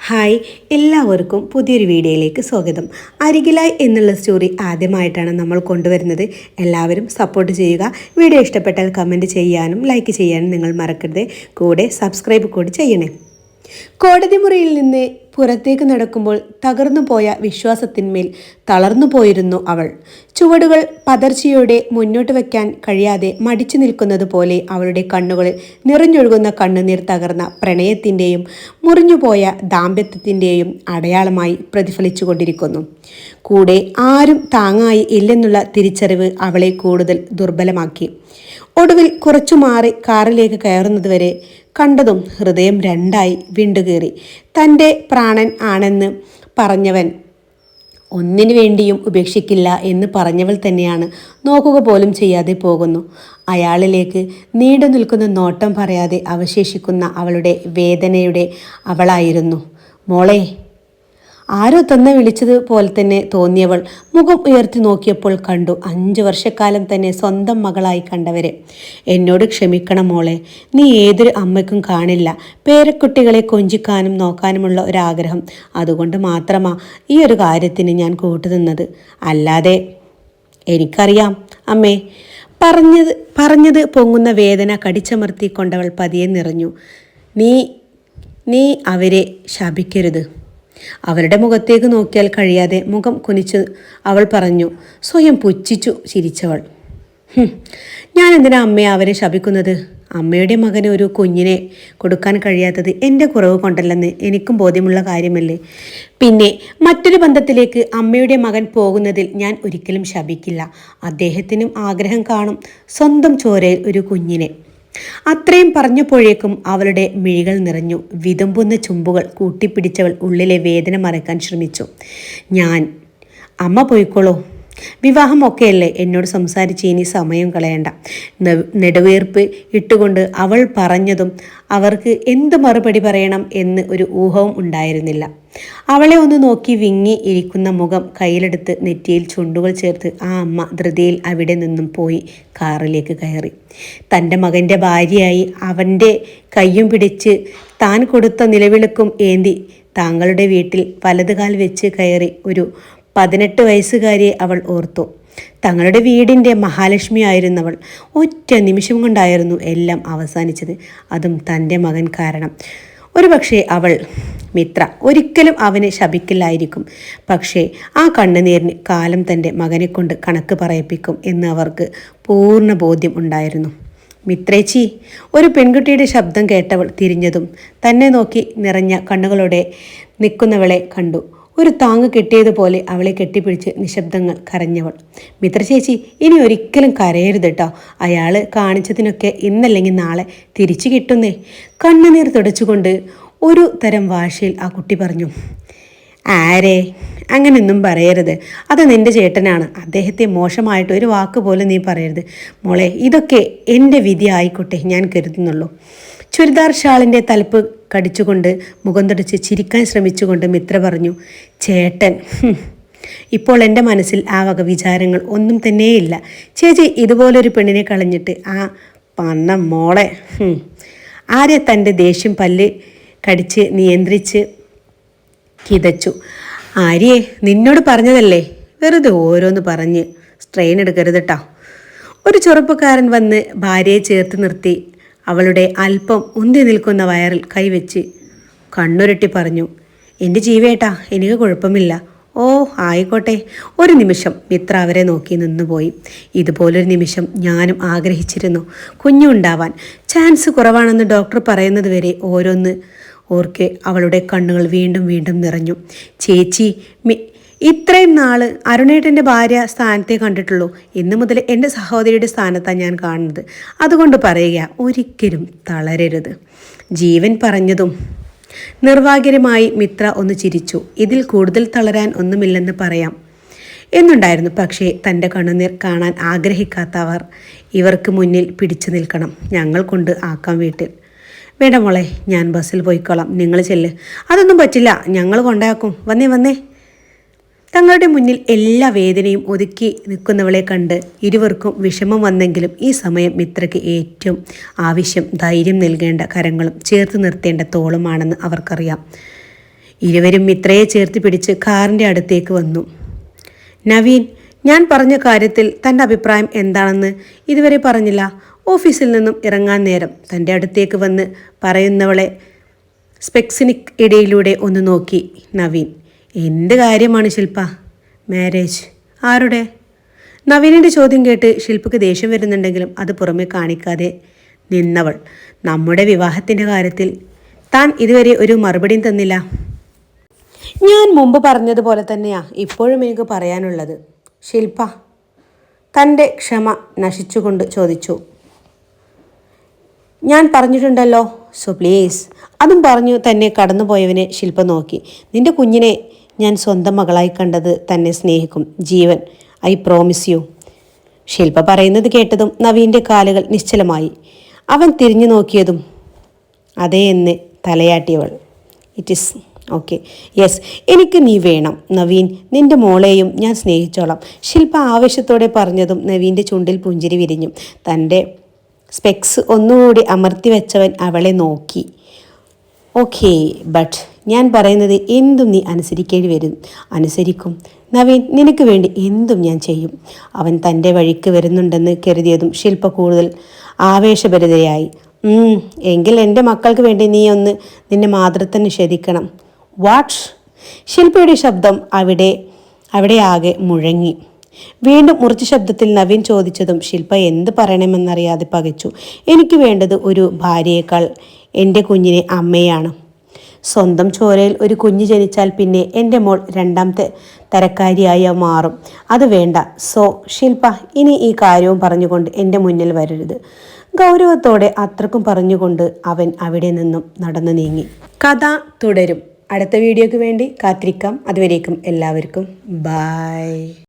Hi എല്ലാവർക്കും പുതിയൊരു വീഡിയോയിലേക്ക് സ്വാഗതം. അരികിലായി എന്നുള്ള സ്റ്റോറി ആദ്യമായിട്ടാണ് നമ്മൾ കൊണ്ടുവരുന്നത്. എല്ലാവരും സപ്പോർട്ട് ചെയ്യുക. വീഡിയോ ഇഷ്ടപ്പെട്ടാൽ കമന്റ് ചെയ്യാനും ലൈക്ക് ചെയ്യാനും നിങ്ങൾ മറക്കരുത്. കൂടെ സബ്സ്ക്രൈബ് കൂടി ചെയ്യണേ. കോടതി മുറിയിൽ നിന്ന് പുറത്തേക്ക് നടക്കുമ്പോൾ തകർന്നു പോയ വിശ്വാസത്തിന്മേൽ തളർന്നു പോയിരുന്നു അവൾ. ചുവടുകൾ പതർച്ചയോടെ മുന്നോട്ട് വയ്ക്കാൻ കഴിയാതെ മടിച്ചു നിൽക്കുന്നത് പോലെ അവളുടെ കണ്ണുകളിൽ നിറഞ്ഞൊഴുകുന്ന കണ്ണുനീർ തകർന്ന പ്രണയത്തിന്റെയും മുറിഞ്ഞുപോയ ദാമ്പത്യത്തിന്റെയും അടയാളമായി പ്രതിഫലിച്ചു കൊണ്ടിരിക്കുന്നു കൂടെ ആരും താങ്ങായി ഇല്ലെന്നുള്ള തിരിച്ചറിവ് അവളെ കൂടുതൽ ദുർബലമാക്കി. ഒടുവിൽ കുറച്ചു മാറി കാറിലേക്ക് കയറുന്നതുവരെ കണ്ടതും ഹൃദയം രണ്ടായി വിണ്ടുകീറി തന്റെ പ്രാണൻ ആണെന്ന് പറഞ്ഞവൻ ഒന്നിനു വേണ്ടിയും ഉപേക്ഷിക്കില്ല എന്ന് പറഞ്ഞവൾ തന്നെയാണ്. നോക്കുക പോലും ചെയ്യാതെ പോകുന്നു. അയാളിലേക്ക് നീണ്ടു നിൽക്കുന്ന നോട്ടം പറയാതെ അവശേഷിക്കുന്ന അവളുടെ വേദനയുടെ അവളായിരുന്നു. മോളെ ആരോ തന്നെ വിളിച്ചത് പോലെ തന്നെ തോന്നിയവൾ മുഖം ഉയർത്തി നോക്കിയപ്പോൾ കണ്ടു അഞ്ചു വർഷക്കാലം തന്നെ സ്വന്തം മകളായി കണ്ടവരെ. എന്നോട് ക്ഷമിക്കണം മോളെ നീ ഏതൊരു അമ്മയ്ക്കും കാണില്ല. പേരക്കുട്ടികളെ കൊഞ്ചിക്കാനും നോക്കാനുമുള്ള ഒരാഗ്രഹം. അതുകൊണ്ട് മാത്രമാ ഈ ഒരു കാര്യത്തിന് ഞാൻ കൂട്ടുനിന്നത്. അല്ലാതെ എനിക്കറിയാം അമ്മേ. പറഞ്ഞത് പറഞ്ഞത് പൊങ്ങുന്ന വേദന കടിച്ചമർത്തിക്കൊണ്ടവൾ പതിയെ നിറഞ്ഞു. നീ നീ അവരെ ശപിക്കരുത്. അവരുടെ മുഖത്തേക്ക് നോക്കിയാൽ കഴിയാതെ മുഖം കുനിച്ച് അവൾ പറഞ്ഞു സ്വയം പുച്ഛിച്ചു ചിരിച്ചവൾ. ഞാൻ എന്തിനാ അമ്മയെ അവരെ ശപിക്കുന്നത്? അമ്മയുടെ മകന് ഒരു കുഞ്ഞിനെ കൊടുക്കാൻ കഴിയാത്തത് എന്റെ കുറവ് കൊണ്ടല്ലെന്ന് എനിക്കും ബോധ്യമുള്ള കാര്യമല്ലേ? പിന്നെ മറ്റൊരു ബന്ധത്തിലേക്ക് അമ്മയുടെ മകൻ പോകുന്നതിൽ ഞാൻ ഒരിക്കലും ശപിക്കില്ല. അദ്ദേഹത്തിനും ആഗ്രഹം കാണും സ്വന്തം ചോരയിൽ ഒരു കുഞ്ഞിനെ. അത്രയും പറഞ്ഞപ്പോഴേക്കും അവളുടെ മിഴികൾ നിറഞ്ഞു. വിതുമ്പുന്ന ചുമ്പുകൾ കൂട്ടിപ്പിടിച്ചവൾ ഉള്ളിലെ വേദന മറക്കാൻ ശ്രമിച്ചു. ഞാൻ അമ്മ പോയിക്കോളൂ. വിവാഹം ഒക്കെയല്ലേ എന്നോട് സംസാരിച്ച് ഇനി സമയം കളയണ്ട. നെടുവേർപ്പ് ഇട്ടുകൊണ്ട് അവൾ പറഞ്ഞതും അവർക്ക് എന്ത് മറുപടി പറയണം എന്ന് ഒരു ഊഹവും ഉണ്ടായിരുന്നില്ല. അവളെ ഒന്ന് നോക്കി വിങ്ങി ഇരിക്കുന്ന മുഖം കയ്യിലെടുത്ത് നെറ്റിയിൽ ചുണ്ടുകൾ ചേർത്ത് ആ അമ്മ ധൃതിയിൽ അവിടെ നിന്നും പോയി കാറിലേക്ക് കയറി. തന്റെ മകന്റെ ഭാര്യയായി അവന്റെ കയ്യും പിടിച്ച് താൻ കൊടുത്ത നിലവിളക്കും ഏന്തി താങ്കളുടെ വീട്ടിൽ വലതുകാൽ വെച്ച് കയറി ഒരു പതിനെട്ട് വയസ്സുകാരിയെ അവൾ ഓർത്തു. തങ്ങളുടെ വീടിന്റെ മഹാലക്ഷ്മി ആയിരുന്നവൾ ഒറ്റ നിമിഷം കൊണ്ടായിരുന്നു എല്ലാം അവസാനിച്ചത്. അതും തന്റെ മകൻ കാരണം. ഒരുപക്ഷെ അവൾ മിത്ര ഒരിക്കലും അവനെ ശപിക്കില്ലായിരിക്കും. പക്ഷേ ആ കണ്ണുനീരിന് കാലം തന്റെ മകനെ കൊണ്ട് കണക്ക് പറയിപ്പിക്കും എന്ന് അവർക്ക് പൂർണ ബോധ്യം ഉണ്ടായിരുന്നു. മിത്രേച്ചി ഒരു പെൺകുട്ടിയുടെ ശബ്ദം കേട്ടവൾ തിരിഞ്ഞതും തന്നെ നോക്കി നിറഞ്ഞ കണ്ണുകളോടെ നിൽക്കുന്നവളെ കണ്ടു. ഒരു താങ്ങ് കെട്ടിയതുപോലെ അവളെ കെട്ടിപ്പിടിച്ച് നിശബ്ദങ്ങൾ കരഞ്ഞവൾ. മിത്രചേച്ചി ഇനി ഒരിക്കലും കരയരുത് കേട്ടോ അയാൾ കാണിച്ചതിനൊക്കെ ഇന്നല്ലെങ്കിൽ നാളെ തിരിച്ചു കിട്ടുന്നേ. കണ്ണുനീർ തുടച്ചുകൊണ്ട് ഒരു തരം വാശയിൽ ആ കുട്ടി പറഞ്ഞു ആരേ? അങ്ങനെയൊന്നും പറയരുത്. അത് നിന്റെ ചേട്ടനാണ്. അദ്ദേഹത്തെ മോശമായിട്ട് ഒരു വാക്ക് പോലും നീ പറയരുത്. മോളെ ഇതൊക്കെ എന്റെ വിധി ആയിക്കോട്ടെ ഞാൻ കരുതുന്നുള്ളൂ. ചുരിദാർ ഷാളിന്റെ തലപ്പ് കടിച്ചുകൊണ്ട് മുഖം തുടച്ച് ചിരിക്കാൻ ശ്രമിച്ചുകൊണ്ട് മിത്ര പറഞ്ഞു ചേട്ടൻ ഇപ്പോൾ എന്റെ മനസ്സിൽ ആ വക വിചാരങ്ങൾ ഒന്നും തന്നെയില്ല. ചേച്ചി ഇതുപോലൊരു പെണ്ണിനെ കളഞ്ഞിട്ട് ആ പന്ന മോളെ ആരെ തന്റെ ദേഷ്യം പല്ല് കടിച്ച് നിയന്ത്രിച്ച് കിതച്ചു. ആര്യേ നിന്നോട് പറഞ്ഞതല്ലേ? വെറുതെ ഓരോന്ന് പറഞ്ഞ് സ്ട്രെയിൻ എടുക്കരുത് കേട്ടോ ഒരു ചെറുപ്പക്കാരൻ വന്ന് ഭാര്യയെ ചേർത്ത് നിർത്തി അവളുടെ അല്പം ഉന്തി നിൽക്കുന്ന വയറിൽ കൈവച്ച് കണ്ണുരുട്ടി പറഞ്ഞു എന്റെ ജീവേട്ടാ എനിക്ക് കുഴപ്പമില്ല. ഓ ആയിക്കോട്ടെ. ഒരു നിമിഷം മിത്ര അവരെ നോക്കി നിന്നുപോയി. ഇതുപോലൊരു നിമിഷം ഞാനും ആഗ്രഹിച്ചിരുന്നു കുഞ്ഞുണ്ടാവാൻ. ചാൻസ് കുറവാണെന്ന് ഡോക്ടർ പറയുന്നത് വരെ ഓരോന്ന് ഓർക്കെ അവളുടെ കണ്ണുകൾ വീണ്ടും വീണ്ടും നിറഞ്ഞു. ചേച്ചി മി ഇത്രയും നാൾ അരുണേട്ടന്റെ ഭാര്യ സ്ഥാനത്തെ കണ്ടിട്ടുള്ളൂ. ഇന്ന് മുതൽ എന്റെ സഹോദരിയുടെ സ്ഥാനത്താണ് ഞാൻ കാണുന്നത്. അതുകൊണ്ട് പറയുക ഒരിക്കലും തളരരുത്. ജീവൻ പറഞ്ഞതും നിർവാഗ്യരമായി മിത്ര ഒന്ന് ചിരിച്ചു. ഇതിൽ കൂടുതൽ തളരാൻ ഒന്നുമില്ലെന്ന് പറയാം. എന്നുണ്ടായിരുന്നു. പക്ഷേ തന്റെ കണ്ണുനീർ കാണാൻ ആഗ്രഹിക്കാത്തവർ ഇവർക്ക് മുന്നിൽ പിടിച്ചു നിൽക്കണം. ഞങ്ങൾ കൊണ്ട് ആക്കാം വീട്ടിൽ. വേണ്ട മോളെ ഞാൻ ബസ്സിൽ പോയിക്കോളാം. നിങ്ങൾ ചെല്ല്. അതൊന്നും പറ്റില്ല. ഞങ്ങൾ കൊണ്ടാക്കും. വന്നേ വന്നേ. തങ്ങളുടെ മുന്നിൽ എല്ലാ വേദനയും ഒതുക്കി നിൽക്കുന്നവളെ കണ്ട് ഇരുവർക്കും വിഷമം വന്നെങ്കിലും ഈ സമയം മിത്രയ്ക്ക് ഏറ്റവും ആവശ്യം ധൈര്യം നൽകേണ്ട കരങ്ങളും ചേർത്ത് നിർത്തേണ്ട തോളുമാണെന്ന് അവർക്കറിയാം. ഇരുവരും മിത്രയെ ചേർത്ത് പിടിച്ച് കാറിന്റെ അടുത്തേക്ക് വന്നു. നവീൻ ഞാൻ പറഞ്ഞ കാര്യത്തിൽ തന്റെ അഭിപ്രായം എന്താണെന്ന് ഇതുവരെ പറഞ്ഞില്ല. ഓഫീസിൽ നിന്നും ഇറങ്ങാൻ നേരം തന്റെ അടുത്തേക്ക് വന്ന് പറയുന്നവളെ സ്പെക്സിനിക് ഇടയിലൂടെ ഒന്ന് നോക്കി നവീൻ. എന്ത് കാര്യമാണ് ശില്പ? മാരേജ് ആരുടെ? നവീനിന്റെ ചോദ്യം കേട്ട് ശില്പക്ക് ദേഷ്യം വരുന്നുണ്ടെങ്കിലും അത് പുറമെ കാണിക്കാതെ നിന്നവൾ. നമ്മുടെ വിവാഹത്തിന്റെ കാര്യത്തിൽ താൻ ഇതുവരെ ഒരു മറുപടിയും തന്നില്ല. ഞാൻ മുമ്പ് പറഞ്ഞതുപോലെ തന്നെയാ ഇപ്പോഴും എനിക്ക് പറയാനുള്ളത്. ശില്പ തന്റെ ക്ഷമ നശിച്ചുകൊണ്ട് ചോദിച്ചു. ഞാൻ പറഞ്ഞിട്ടുണ്ടല്ലോ. സോ പ്ലീസ് അതും പറഞ്ഞു തന്നെ കടന്നുപോയവനെ ശില്പ നോക്കി. നിന്റെ കുഞ്ഞിനെ ഞാൻ സ്വന്തം മകളായി കണ്ടത് തന്നെ സ്നേഹിക്കും. Jeevan I promise you Shilpa പറയുന്നത് കേട്ടതും നവീന്റെ കാലുകൾ നിശ്ചലമായി. അവൻ തിരിഞ്ഞു നോക്കിയതും അതേ എന്ന് തലയാട്ടിയവൾ. ഇറ്റ് ഇസ് ഓക്കെ യെസ് എനിക്ക് നീ വേണം. നവീൻ നിന്റെ മോളെയും ഞാൻ സ്നേഹിച്ചോളാം. ശില്പ ആവേശത്തോടെ പറഞ്ഞതും നവീന്റെ ചുണ്ടിൽ പുഞ്ചിരി വിരിഞ്ഞു. തന്റെ സ്പെക്സ് ഒന്നുകൂടി അമർത്തി വെച്ചവൻ അവളെ നോക്കി. ഓക്കേ ബട്ട് ഞാൻ പറയുന്നത് എന്തും നീ അനുസരിക്കേണ്ടി വരും. അനുസരിക്കും. നവീൻ നിനക്ക് വേണ്ടി എന്തും ഞാൻ ചെയ്യും. അവൻ തന്റെ വഴിക്ക് വരുന്നുണ്ടെന്ന് കരുതിയതും ശില്പ കൂടുതൽ ആവേശഭരിതയായി. "ഉം, എങ്കിൽ എന്റെ മക്കൾക്ക് വേണ്ടി നീ ഒന്ന് നിന്റെ മാതൃത്വം നിഷേധിക്കണം. വാട്ട് ശില്പയുടെ ശബ്ദം അവിടെ അവിടെ ആകെ മുഴങ്ങി. വീണ്ടും മുറിച്ച ശബ്ദത്തിൽ നവീൻ ചോദിച്ചതും ശില്പ എന്ത് പറയണമെന്നറിയാതെ പകച്ചു. എനിക്ക് വേണ്ടത് ഒരു ഭാര്യയേക്കാൾ എന്റെ കുഞ്ഞിനെ അമ്മയാണ്. സ്വന്തം ചോരയിൽ ഒരു കുഞ്ഞ് ജനിച്ചാൽ പിന്നെ എന്റെ മോൾ രണ്ടാമത്തെ തരക്കാരിയായി മാറും. അത് വേണ്ട. സോ ശില്പ ഇനി ഈ കാര്യവും പറഞ്ഞുകൊണ്ട് എന്റെ മുന്നിൽ വരരുത്. ഗൗരവത്തോടെ അത്രക്കും പറഞ്ഞുകൊണ്ട് അവൻ അവിടെ നിന്നും നടന്നു നീങ്ങി. കഥ തുടരും. അടുത്ത വീഡിയോയ്ക്ക് വേണ്ടി കാത്തിരിക്കാം. അതുവരേക്കും എല്ലാവർക്കും. ബായ്